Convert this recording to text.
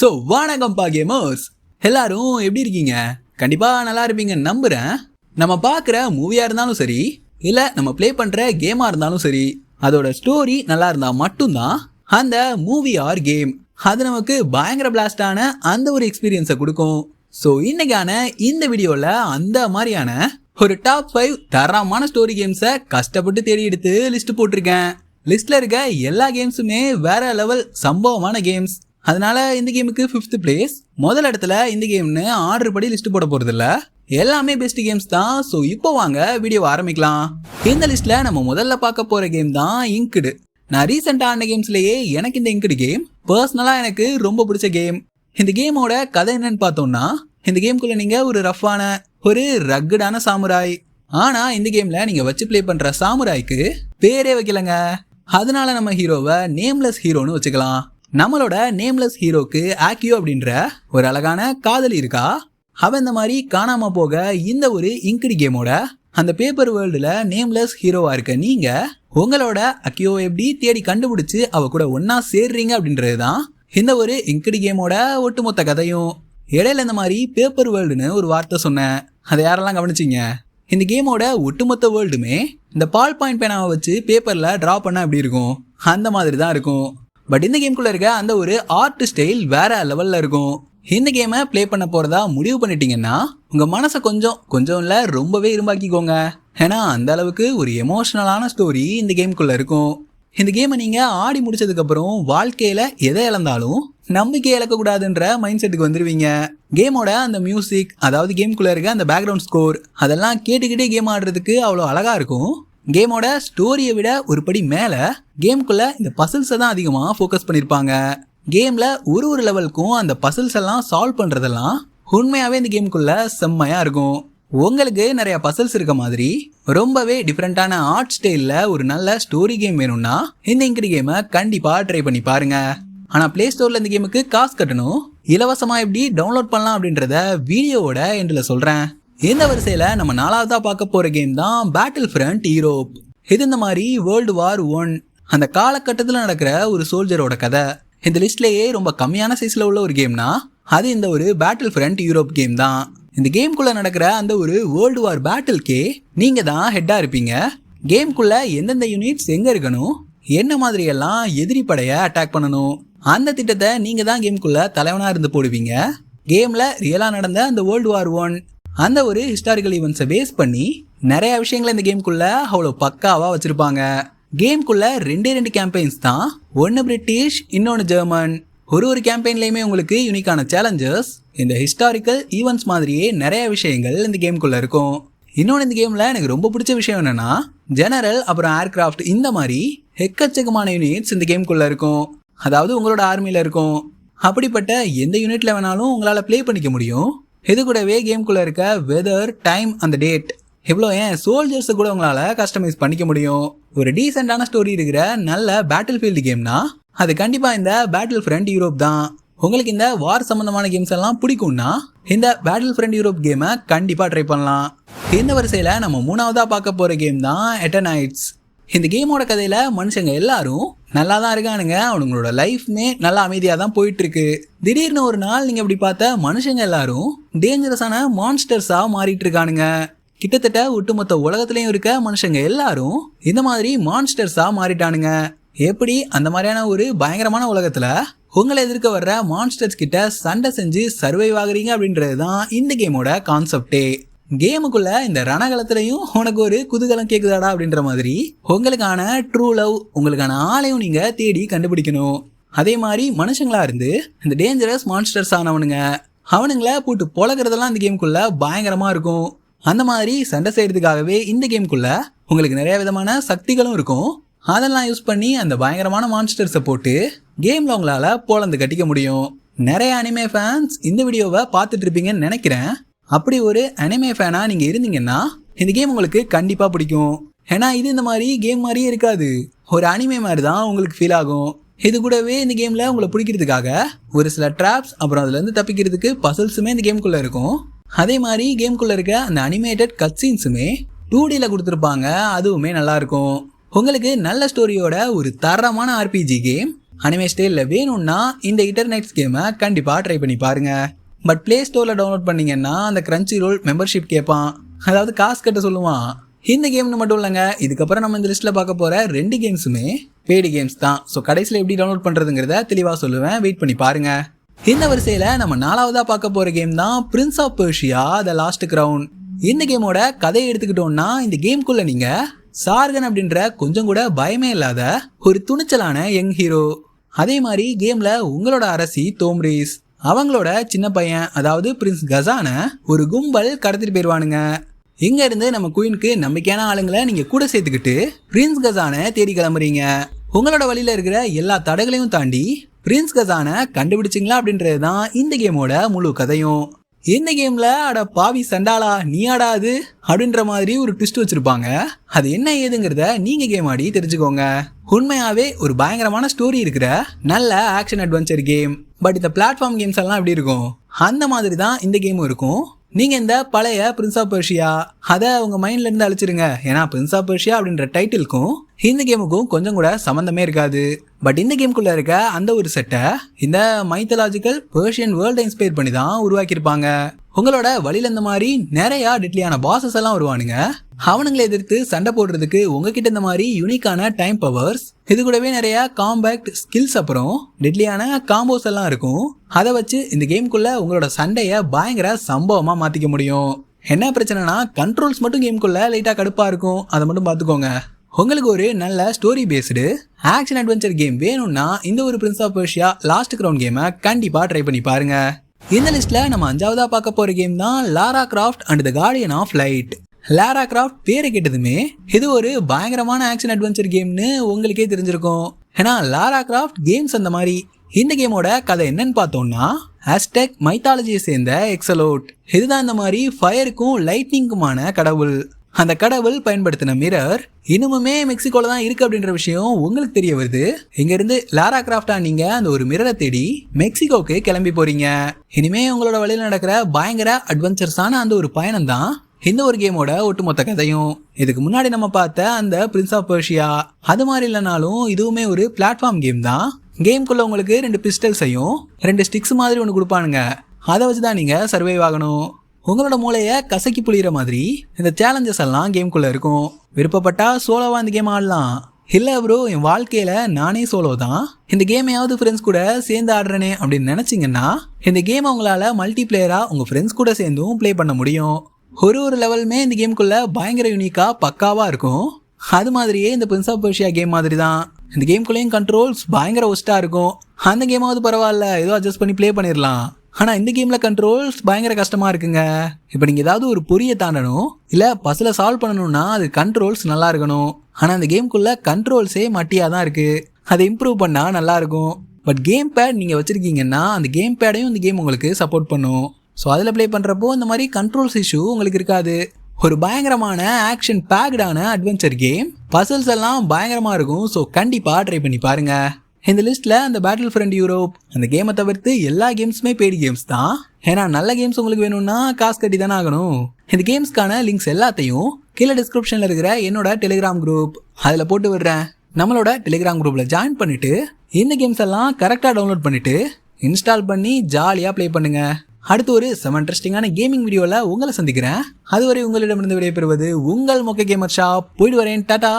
So வணக்கம்ப்பா gamers எல்லாரும் எப்படி இருக்கீங்க? கண்டிப்பாக நல்லா இருப்பீங்கன்னு நம்புகிறேன் நம்ம பார்க்குற மூவியாக இருந்தாலும் சரி இல்லை நம்ம ப்ளே பண்ணுற கேமாக இருந்தாலும் சரி அதோட ஸ்டோரி நல்லா இருந்தால் மட்டும்தான் அந்த மூவி ஆர் கேம் அது நமக்கு பயங்கர பிளாஸ்டான அந்த ஒரு எக்ஸ்பீரியன்ஸை கொடுக்கும். ஸோ இன்னைக்கான இந்த வீடியோவில் அந்த மாதிரியான ஒரு டாப் ஃபைவ் தரமான ஸ்டோரி கேம்ஸை கஷ்டப்பட்டு தேடி எடுத்து லிஸ்ட் போட்டிருக்கேன். லிஸ்ட்டில் இருக்க எல்லா கேம்ஸுமே வேற லெவல் சம்பவமான கேம்ஸ் அதனால இந்த கேமுக்கு ஃபிஃப்த் பிளேஸ் முதல் இடத்துல இந்த கேம்னு ஆர்டர் படி லிஸ்ட் போட போறது இல்ல எல்லாமே பெஸ்ட் கேம்ஸ் தான். ஸோ இப்போ வாங்க வீடியோ ஆரம்பிக்கலாம். இந்த லிஸ்ட்ல நம்ம முதல்ல பார்க்க போற கேம் தான் இங்க்டு நான் ரீசெண்டாக ஆன கேம்ஸ்லேயே எனக்கு இந்த இங்க்டு கேம் பர்சனலா எனக்கு ரொம்ப பிடிச்ச கேம் இந்த கேமோட கதை என்னன்னு பார்த்தோம்னா இந்த கேம்குள்ள நீங்க ஒரு ரஃப்பான ஒரு ரக்குடான சாமுராய். ஆனா இந்த கேம்ல நீங்க வச்சு ப்ளே பண்ற சாமுராய்க்கு பேரே வைக்கலங்க. அதனால நம்ம ஹீரோவை நேம்லெஸ் ஹீரோன்னு வச்சுக்கலாம். நம்மளோட நேம்லெஸ் ஹீரோக்கு ஆக்கியோ அப்படின்ற ஒரு அழகான காதலி இருக்கா? அவன் இந்த மாதிரி காணாமல் போக இந்த ஒரு இன்கிரி கேமோட அந்த பேப்பர் வேர்ல்டில் நேம்லெஸ் ஹீரோவாக இருக்க நீங்கள் உங்களோட அக்கியோ எப்படி தேடி கண்டுபிடிச்சி அவ கூட ஒன்றா சேர்றீங்க அப்படின்றது தான் இந்த ஒரு இன்கிரி கேமோட ஒட்டுமொத்த கதையும். இடையில இந்த மாதிரி பேப்பர் வேர்ல்டுன்னு ஒரு வார்த்தை சொன்னேன். அதை யாரெல்லாம் கவனிச்சிங்க? இந்த கேமோட ஒட்டுமொத்த வேர்ல்டுமே இந்த பால் பாயிண்ட் பேனாவை வச்சு பேப்பரில் ட்ரா பண்ணால் எப்படி இருக்கும்? அந்த மாதிரி தான் இருக்கும். பட் இந்த கேம்குள்ளே இருக்க அந்த ஒரு ஆர்ட் ஸ்டைல் வேற லெவலில் இருக்கும். இந்த கேமை ப்ளே பண்ண போகிறதா முடிவு பண்ணிட்டீங்கன்னா உங்கள் மனசை கொஞ்சம் கொஞ்சம் இல்லை ரொம்பவே இரும்பாக்கிக்கோங்க. ஏன்னா அந்த அளவுக்கு ஒரு எமோஷ்னலான ஸ்டோரி இந்த கேம்குள்ளே இருக்கும். இந்த கேமை நீங்கள் ஆடி முடிச்சதுக்கப்புறம் வாழ்க்கையில் எதை இழந்தாலும் நம்பிக்கை இழக்கக்கூடாதுன்ற மைண்ட் செட்டுக்கு வந்துடுவீங்க கேமோட அந்த மியூசிக் அதாவது கேம்குள்ளே இருக்க அந்த பேக்ரவுண்ட் ஸ்கோர் அதெல்லாம் கேட்டுக்கிட்டே கேம் ஆடுறதுக்கு அவ்வளோ அழகாக இருக்கும். கேமோட ஸ்டோரியை விட ஒரு படி மேலே கேம்குள்ளே இந்த பசில்ஸை தான் அதிகமாக ஃபோக்கஸ் பண்ணியிருப்பாங்க கேமில் ஒரு ஒரு லெவலுக்கும் அந்த பசில்ஸ் எல்லாம் சால்வ் பண்ணுறதெல்லாம் உண்மையாகவே இந்த கேமுக்குள்ளே செம்மையாக இருக்கும். உங்களுக்கு நிறைய பசல்ஸ் இருக்க மாதிரி ரொம்பவே டிஃப்ரெண்ட்டான ஆர்ட் ஸ்டைலில் ஒரு நல்ல ஸ்டோரி கேம் வேணும்னா இந்த இங்கிரி கேமை கண்டிப்பாக ட்ரை பண்ணி பாருங்க. ஆனால் ப்ளே ஸ்டோரில் இந்த கேமுக்கு காசு கட்டணும். இலவசமாக எப்படி டவுன்லோட் பண்ணலாம் அப்படின்றத வீடியோவோட எண்டில் சொல்கிறேன் இந்த வரிசையில் நம்ம நாலாவதாக பார்க்க போகிற கேம் தான் பேட்டில் ஃப்ரண்ட் யூரோப் இது இந்த மாதிரி வேர்ல்டு வார் ஒன் அந்த காலகட்டத்தில் நடக்கிற ஒரு சோல்ஜரோட கதை. இந்த லிஸ்ட்லேயே ரொம்ப கம்மியான சைஸில் உள்ள ஒரு கேம்னா அது இந்த ஒரு பேட்டில் ஃப்ரண்ட் யூரோப் கேம் தான். இந்த கேம்குள்ள நடக்கிற அந்த ஒரு வேர்ல்டு வார் பேட்டில்கே நீங்க தான் ஹெட்டா இருப்பீங்க. கேம்குள்ள எந்தெந்த யூனிட்ஸ் எங்க இருக்கணும் என்ன மாதிரி எல்லாம் எதிரி படைய அட்டாக் பண்ணணும் அந்த திட்டத்தை நீங்க தான் கேம்குள்ள தலைவனா இருந்து போடுவீங்க. கேம்ல ரியலா நடந்த அந்த வேர்ல்டு வார் ஒன் அந்த ஒரு ஹிஸ்டாரிக்கல் ஈவெண்ட்ஸை பேஸ் பண்ணி நிறைய விஷயங்களை இந்த கேம்குள்ள அவ்வளோ பக்காவாக வச்சிருப்பாங்க. கேம்குள்ள ரெண்டே ரெண்டு கேம்பெயின்ஸ் தான். ஒன்று பிரிட்டிஷ் இன்னொன்று ஜெர்மன் ஒரு ஒரு கேம்பெயின்லையுமே உங்களுக்கு யூனிக்கான சேலஞ்சஸ் இந்த ஹிஸ்டாரிக்கல் ஈவெண்ட்ஸ் மாதிரியே நிறைய விஷயங்கள் இந்த கேம்குள்ளே இருக்கும். இன்னொன்று இந்த கேமில் எனக்கு ரொம்ப பிடிச்ச விஷயம் என்னென்னா ஜெனரல் அப்புறம் ஏர்கிராஃப்ட் இந்த மாதிரி எக்கச்சக்கமான யூனிட்ஸ் இந்த கேம்குள்ளே இருக்கும். அதாவது உங்களோட ஆர்மியில் இருக்கும். அப்படிப்பட்ட எந்த யூனிட்டில் வேணாலும் உங்களால் ப்ளே பண்ணிக்க முடியும். இது கூடவே கேம்குள்ளே இருக்க வெதர் டைம் அந்த டேட் இவ்வளோ ஏன் சோல்ஜர்ஸை கூட உங்களால் கஸ்டமைஸ் பண்ணிக்க முடியும்? ஒரு டீசெண்டான ஸ்டோரி இருக்கிற நல்ல பேட்டில் ஃபீல்டு கேம்னா அது கண்டிப்பாக இந்த பேட்டில் ஃப்ரெண்ட் யூரோப் தான். உங்களுக்கு இந்த வார் சம்மந்தமான கேம்ஸ் எல்லாம் பிடிக்கும்னா இந்த பேட்டில் ஃப்ரெண்ட் யூரோப் கேமை கண்டிப்பாக ட்ரை பண்ணலாம். இந்த வரிசையில் நம்ம மூணாவதாக பார்க்க போகிற கேம் தான் எட்டனைட்ஸ் இந்த கேமோட கதையில் மனுஷங்க எல்லாரும் நல்லா தான் இருக்கானுங்க. அவனுங்களோட லைஃப்மே நல்லா அமைதியாக தான் போயிட்டு இருக்கு திடீர்னு ஒரு நாள் நீங்கள் இப்படி பார்த்த மனுஷங்க எல்லாரும் டேஞ்சரஸான மான்ஸ்டர்ஸாக மாறிட்டு இருக்கானுங்க. கிட்டத்தட்ட ஒட்டுமொத்த உலகத்துலேயும் இருக்க மனுஷங்க எல்லாரும் இந்த மாதிரி மான்ஸ்டர்ஸாக மாறிட்டானுங்க. எப்படி? அந்த மாதிரியான ஒரு பயங்கரமான உலகத்துல உங்களை எதிர்க்க வர்ற மான்ஸ்டர்ஸ் கிட்ட சண்டை செஞ்சு சர்வைவ் ஆகுறீங்க அப்படின்றது தான் இந்த கேமோட கான்செப்டே கேமுக்குள்ள இந்த ரணகலத்திலையும் உனக்கு ஒரு குதூகலம் கேக்குதாடா அப்படின்ற மாதிரி உங்களுக்கான ட்ரூ லவ் உங்களுக்கான ஆளையும் நீங்க தேடி கண்டுபிடிக்கணும். அதே மாதிரி மனுஷங்களா இருந்து இந்த டேஞ்சரஸ் மான்ஸ்டர்ஸ் ஆனவனுங்க அவனுங்களை போட்டு பொழகிறதெல்லாம் இந்த கேமுக்குள்ள பயங்கரமா இருக்கும். அந்த மாதிரி சண்டை செய்யறதுக்காகவே இந்த கேமுக்குள்ள உங்களுக்கு நிறைய விதமான சக்திகளும் இருக்கும். அதெல்லாம் யூஸ் பண்ணி அந்த பயங்கரமான மான்ஸ்டர்ஸை போட்டு கேமில் உங்களால் போலந்து கட்டிக்க முடியும். நிறைய அனிமே ஃபேன்ஸ் இந்த வீடியோவை பார்த்துட்டு இருப்பீங்கன்னு நினைக்கிறேன். அப்படி ஒரு அனிமே ஃபேனாக நீங்கள் இருந்தீங்கன்னா இந்த கேம் உங்களுக்கு கண்டிப்பாக பிடிக்கும். ஏன்னா இது இந்த மாதிரி கேம் மாதிரியே இருக்காது. ஒரு அனிமே மாதிரி தான் உங்களுக்கு ஃபீல் ஆகும். இது கூடவே இந்த கேமில் உங்களை பிடிக்கிறதுக்காக ஒரு சில ட்ராப்ஸ் அப்புறம் அதுலேருந்து தப்பிக்கிறதுக்கு பசல்ஸுமே இந்த கேம்குள்ளே இருக்கும். அதே மாதிரி கேம்குள்ளே இருக்க அந்த அனிமேட்டட் கட்ஸீன்ஸுமே டூ டியில் கொடுத்துருப்பாங்க. அதுவுமே நல்லாயிருக்கும் உங்களுக்கு நல்ல ஸ்டோரியோட ஒரு தரமான ஆர்பிஜி கேம் அனிமே ஸ்டைலில் வேணும்னா இந்த இன்டர்நெட்ஸ் கேமை கண்டிப்பாக ட்ரை பண்ணி பாருங்கள் பட் ப்ளே ஸ்டோரில் டவுன்லோட் பண்ணீங்கன்னா அந்த கிரன்ச்சி ரோல் மெம்பர்ஷிப் கேட்பான் அதாவது காசு கட்ட சொல்லுவான். இந்த கேம்னு மட்டும் இல்லைங்க. இதுக்கப்புறம் நம்ம இந்த லிஸ்ட்டில் பார்க்க போகிற ரெண்டு கேம்ஸுமே பேடி கேம்ஸ் தான். ஸோ கடைசியில் எப்படி டவுன்லோட் பண்ணுறதுங்கிறத தெளிவாக சொல்லுவேன். வெயிட் பண்ணி பாருங்கள் இந்த வரிசையில் நம்ம நாலாவதாக பார்க்க போகிற கேம் தான் Prince of Persia the Lost Crown இந்த கேமோட கதையை எடுத்துக்கிட்டோம்னா இந்த கேம்குள்ளே நீங்கள் சார்கன் அப்படின்ற கொஞ்சம் கூட பயமே இல்லாத ஒரு துணிச்சலான யங் ஹீரோ அதே மாதிரி கேமில் உங்களோட அரசி தோம்ரீஸ் அவங்களோட சின்ன பையன் அதாவது பிரின்ஸ் கசானை ஒரு கும்பல் கடத்திட்டு போயிடுவானுங்க இங்க இருந்து நம்ம குயினுக்கு நம்பிக்கையான ஆளுங்களை நீங்க கூட சேர்த்துக்கிட்டு பிரின்ஸ் கசானை தேடி கிளம்புறீங்க. உங்களோட வழியில இருக்கிற எல்லா தடைகளையும் தாண்டி பிரின்ஸ் கசானை கண்டுபிடிச்சிங்களா அப்படின்றது தான் இந்த கேமோட முழு கதையும். இந்த கேம்ல அட பாவி சண்டாளா நீ ஆடாது அப்படின்ற மாதிரி ஒரு ட்விஸ்ட் வச்சிருப்பாங்க. அது என்ன ஏதுங்கிறத நீங்க கேம் ஆடி தெரிஞ்சுக்கோங்க. உண்மையாவே ஒரு பயங்கரமான ஸ்டோரி இருக்கிற நல்ல ஆக்ஷன் அட்வென்ச்சர் கேம் பட் இந்த பிளாட்ஃபார்ம் கேம்ஸ் எல்லாம் எப்படி இருக்கும்? அந்த மாதிரி தான் இந்த கேமும் இருக்கும். நீங்க இந்த பழைய பிரின்ஸ் ஆஃப் பர்ஷியா அதை உங்க மைண்ட்ல இருந்து அழிச்சிருங்க. ஏன்னா பிரின்ஸ் ஆஃப் பர்ஷியா அப்படின்ற டைட்டிலுக்கும் இந்த கேமுக்கும் கொஞ்சம் கூட சம்மந்தமே இருக்காது. பட் இந்த கேமுக்குள்ள இருக்க அந்த ஒரு செட்டை இந்த மைத்தலாஜிக்கல் பர்ஷியன் வேர்ல்டை இன்ஸ்பயர் பண்ணி தான் உருவாக்கியிருப்பாங்க. உங்களோட வழியில் இந்த மாதிரி நிறையா டெட்லியான பாசஸ் எல்லாம் வருவானுங்க. அவனுங்களை எதிர்த்து சண்டை போடுறதுக்கு உங்ககிட்ட இந்த மாதிரி யூனிக்கான டைம் பவர்ஸ் இது கூடவே நிறைய காம்பேக்ட் ஸ்கில்ஸ் அப்புறம் டெட்லியான காம்போஸ் எல்லாம் இருக்கும். அதை வச்சு இந்த கேம்குள்ள உங்களோட சண்டையை பயங்கர சம்பவமா மாத்திக்க முடியும். என்ன பிரச்சனைனா கண்ட்ரோல்ஸ் மட்டும் கேம்குள்ள லைட்டா கடுப்பா இருக்கும். அதை மட்டும் பார்த்துக்கோங்க. உங்களுக்கு ஒரு நல்ல story based action adventure game வேணும்னா இந்த ஒரு Prince of Persia Lost Crown கேமை கண்டிப்பாக ட்ரை பண்ணி பாருங்க. இந்த லிஸ்ட்ல நம்ம அஞ்சாவதா பார்க்க போற கேம் தான் Lara Croft and the Guardian of Light Lara Croft பேரை கேட்டதுமே இது ஒரு பயங்கரமான ஆக்ஷன் அட்வென்ச்சர் கேம்னு உங்களுக்கே தெரிஞ்சிருக்கும். ஏன்னா லாரா கிராஃப்ட் கேம்ஸ் அந்த மாதிரி இந்த கேமோட கதை என்னன்னு பார்த்தோம்னா ஆஸ்டெக் மைத்தாலஜியை சேர்ந்த எக்ஸலோட் இதுதான் இந்த மாதிரி ஃபயருக்கும் லைட்னிங்குமான கடவுள். அந்த கடவுள் பயன்படுத்தின மிரர் இன்னுமுமே மெக்சிகோல தான் இருக்கு அப்படின்ற விஷயம் உங்களுக்கு தெரிய வருது? இங்க இருந்து லாரா கிராஃப்டா நீங்க அந்த ஒரு மிரரை தேடி மெக்சிகோக்கு கிளம்பி போறீங்க. இனிமே உங்களோட வழியில் நடக்கிற பயங்கர அட்வென்ச்சர்ஸான அந்த ஒரு பயணம் தான் இந்த ஒரு கேமோட ஒட்டுமொத்த கதையும். இதுக்கு முன்னாடி நம்ம பார்த்த அந்த பிரின்ஸ் ஆஃப் பர்ஷியா அது மாதிரி இல்லைனாலும் இதுவுமே ஒரு பிளாட்ஃபார்ம் கேம் தான். கேம்குள்ள உங்களுக்கு ரெண்டு பிஸ்டல்ஸையும் ரெண்டு ஸ்டிக்ஸ் மாதிரி ஒன்று கொடுப்பானுங்க. அதை வச்சு தான் நீங்கள் சர்வைவ் ஆகணும். உங்களோட மூளையை கசக்கி புளிகிற மாதிரி இந்த சேலஞ்சஸ் எல்லாம் கேம்குள்ளே இருக்கும். விருப்பப்பட்டா சோலோவாக இந்த கேம் ஆடலாம். இல்லை ப்ரோ என் வாழ்க்கையில் நானே சோலோ தான். இந்த கேமையாவது ஃப்ரெண்ட்ஸ் கூட சேர்ந்து ஆடுறேனே அப்படின்னு நினச்சிங்கன்னா இந்த கேம் உங்களால் மல்டி பிளேயராக உங்கள் ஃப்ரெண்ட்ஸ் கூட சேர்ந்தும் ப்ளே பண்ண முடியும். ஒரு ஒரு லெவலுமே இந்த கேம்குள்ளே பயங்கர யூனிக்காக பக்காவாக இருக்கும். அது மாதிரியே இந்த பிரின்ஸ் ஆஃப் பர்ஷியா கேம் மாதிரி தான் இந்த கேம்குள்ளேயும் கண்ட்ரோல்ஸ் பயங்கர ஒஸ்ட்டாக இருக்கும். அந்த கேமாவது பரவாயில்ல ஏதோ அட்ஜஸ்ட் பண்ணி ப்ளே பண்ணிடலாம். ஆனால் இந்த கேமில் கண்ட்ரோல்ஸ் பயங்கர கஷ்டமாக இருக்குங்க. இப்போ நீங்கள் ஏதாவது ஒரு பொரியை தாண்டணும் இல்லை பஸ்ஸில் சால்வ் பண்ணணும்னா அது கண்ட்ரோல்ஸ் நல்லா இருக்கணும். ஆனால் அந்த கேம்குள்ளே கண்ட்ரோல்ஸே மட்டியாக தான் இருக்குது அதை இம்ப்ரூவ் பண்ணால் நல்லாயிருக்கும் பட் கேம் பேட் நீங்கள் வச்சுருக்கீங்கன்னா அந்த கேம் பேடையும் இந்த கேம் உங்களுக்கு சப்போர்ட் பண்ணும். ஸோ அதில் ப்ளே பண்ணுறப்போ இந்த மாதிரி கண்ட்ரோல்ஸ் இஷ்யூ உங்களுக்கு இருக்காது. ஒரு பயங்கரமான ஆக்ஷன் பேக்டான அட்வென்ச்சர் கேம் பசல்ஸ் எல்லாம் பயங்கரமாக இருக்கும். ஸோ கண்டிப்பாக ட்ரை பண்ணி பாருங்கள் இந்த லிஸ்ட்டில் அந்த பேட்டில் ஃப்ரெண்ட் யூரோப் அந்த கேமை தவிர்த்து எல்லா கேம்ஸுமே பெய்டு கேம்ஸ் தான். ஏன்னா நல்ல கேம்ஸ் உங்களுக்கு வேணும்னா காசு கட்டி தானே ஆகணும். இந்த கேம்ஸ்க்கான லிங்க்ஸ் எல்லாத்தையும் கீழே டிஸ்கிரிப்ஷனில் இருக்கிற என்னோட டெலிகிராம் குரூப் அதில் போட்டு விடுறேன். நம்மளோட டெலிகிராம் குரூப்பில் ஜாயின் பண்ணிட்டு இந்த கேம்ஸ் எல்லாம் கரெக்டாக டவுன்லோட் பண்ணிட்டு இன்ஸ்டால் பண்ணி ஜாலியாக ப்ளே பண்ணுங்க. அடுத்து ஒரு செம இன்ட்ரெஸ்டிங்கான கேமிங் வீடியோவில் உங்களை சந்திக்கிறேன். அதுவரை உங்களிடமிருந்து விடைபெறுவது உங்கள் மொக்க கேமர் ஷாப் போயிட்டு வரேன். டாட்டா